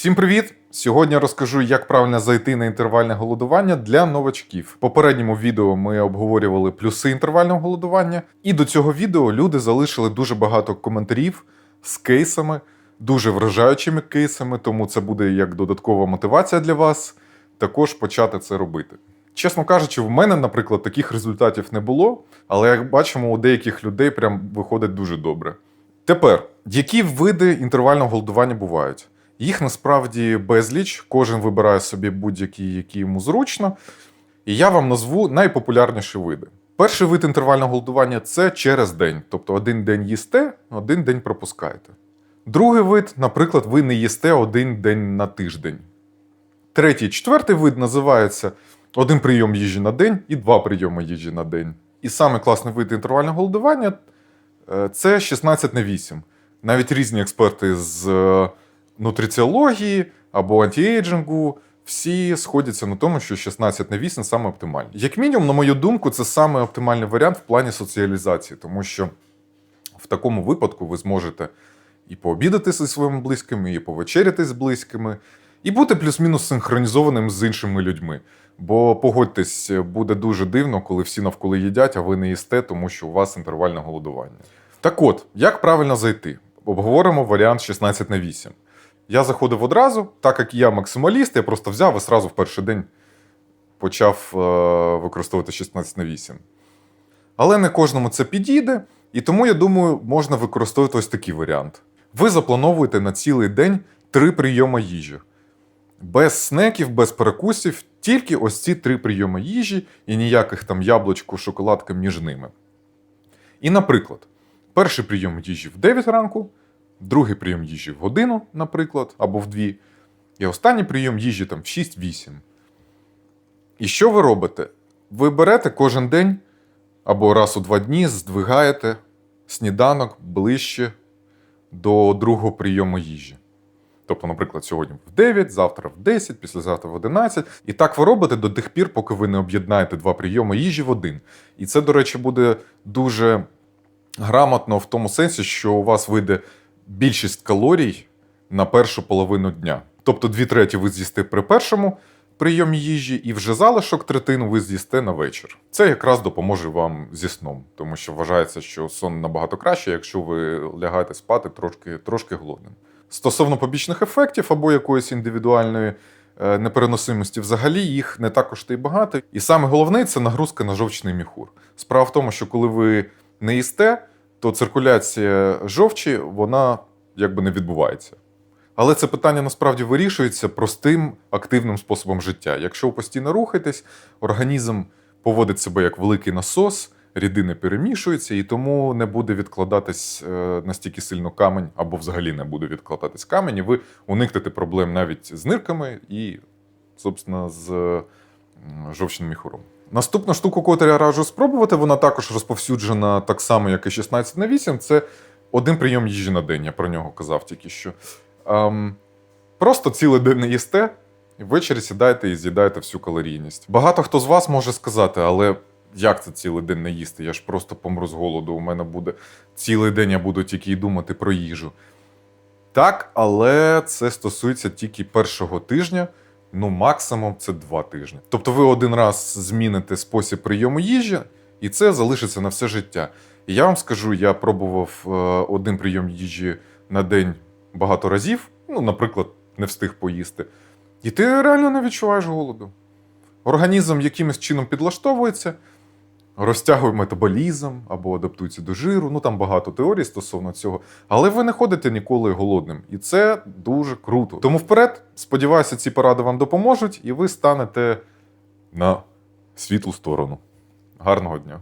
Всім привіт! Сьогодні розкажу, як правильно зайти на інтервальне голодування для новачків. В попередньому відео ми обговорювали плюси інтервального голодування, і до цього відео люди залишили дуже багато коментарів з кейсами, дуже вражаючими кейсами, тому це буде як додаткова мотивація для вас також почати це робити. Чесно кажучи, в мене, наприклад, таких результатів не було, але як бачимо, у деяких людей прям виходить дуже добре. Тепер, які види інтервального голодування бувають? Їх насправді безліч, кожен вибирає собі будь-який, який йому зручно. І я вам назву найпопулярніші види. Перший вид інтервального голодування це через день, тобто один день їсте, один день пропускаєте. Другий вид, наприклад, ви не їсте один день на тиждень. Третій, четвертий вид називається один прийом їжі на день і два прийоми їжі на день. І саме класний вид інтервального голодування е, це 16 на 8. Навіть різні експерти з е, нутриціології або антіейджингу всі сходяться на тому, що 16 на 8 саме оптимальний. Як мінімум, на мою думку, це саме оптимальний варіант в плані соціалізації, тому що в такому випадку ви зможете і пообідати зі своїми близькими, і повечеряти з близькими, і бути плюс-мінус синхронізованим з іншими людьми. Бо погодьтесь, буде дуже дивно, коли всі навколо їдять, а ви не їсте, тому що у вас інтервальне голодування. Так от, як правильно зайти? Обговоримо варіант 16 на 8. Я заходив одразу, так як я максималіст, я просто взяв і сразу в перший день почав е, використовувати 16 на 8. Але не кожному це підійде, і тому, я думаю, можна використовувати ось такий варіант. Ви заплановуєте на цілий день три прийоми їжі. Без снеків, без перекусів, тільки ось ці три прийоми їжі і ніяких там яблучку, шоколадка між ними. І, наприклад, перший прийом їжі в 9 ранку, другий прийом їжі в годину, наприклад, або в 2, і останній прийом їжі там в 6-8. І що ви робите? Ви берете кожен день або раз у два дні здвигаєте сніданок ближче до другого прийому їжі. Тобто, наприклад, сьогодні в 9, завтра в 10, післязавтра в 11. І так ви робите до тих пір, поки ви не об'єднаєте два прийоми їжі в один. І це, до речі, буде дуже грамотно в тому сенсі, що у вас вийде більшість калорій на першу половину дня. Тобто, дві треті ви з'їсте при першому прийомі їжі, і вже залишок третину ви з'їсте на вечір. Це якраз допоможе вам зі сном, тому що вважається, що сон набагато краще, якщо ви лягаєте спати трошки, трошки голодним. Стосовно побічних ефектів або якоїсь індивідуальної е, непереносимості, взагалі їх не також та й багато. І саме головне це нагрузка на жовчний міхур. Справа в тому, що коли ви не їсте, то циркуляція жовчі вона якби не відбувається. Але це питання насправді вирішується простим активним способом життя. Якщо ви постійно рухаєтесь, організм поводить себе як великий насос, рідини перемішуються, і тому не буде відкладатись е, настільки сильно камень, або взагалі не буде відкладатись камень, і ви уникнете проблем навіть з нирками і, собственно, з жовчним міхуром. Наступна штука, яку я раджу спробувати, вона також розповсюджена так само, як і 16 на 8, це один прийом їжі на день. Я про нього казав тільки що. Ем, просто цілий день не їсте, і ввечері сідаєте і з'їдаєте всю калорійність. Багато хто з вас може сказати, але як це цілий день не їсти? Я ж просто помру з голоду. У мене буде цілий день я буду тільки й думати про їжу. Так, але це стосується тільки першого тижня, ну максимум це два тижні. Тобто ви один раз зміните спосіб прийому їжі, і це залишиться на все життя. І я вам скажу, я пробував е, один прийом їжі на день багато разів, ну, наприклад, не встиг поїсти. І ти реально не відчуваєш голоду. Організм якимось чином підлаштовується, розтягує метаболізм або адаптується до жиру. Ну там багато теорій стосовно цього. Але ви не ходите ніколи голодним. І це дуже круто. Тому вперед, сподіваюся, ці поради вам допоможуть, і ви станете на світлу сторону. Гарного дня!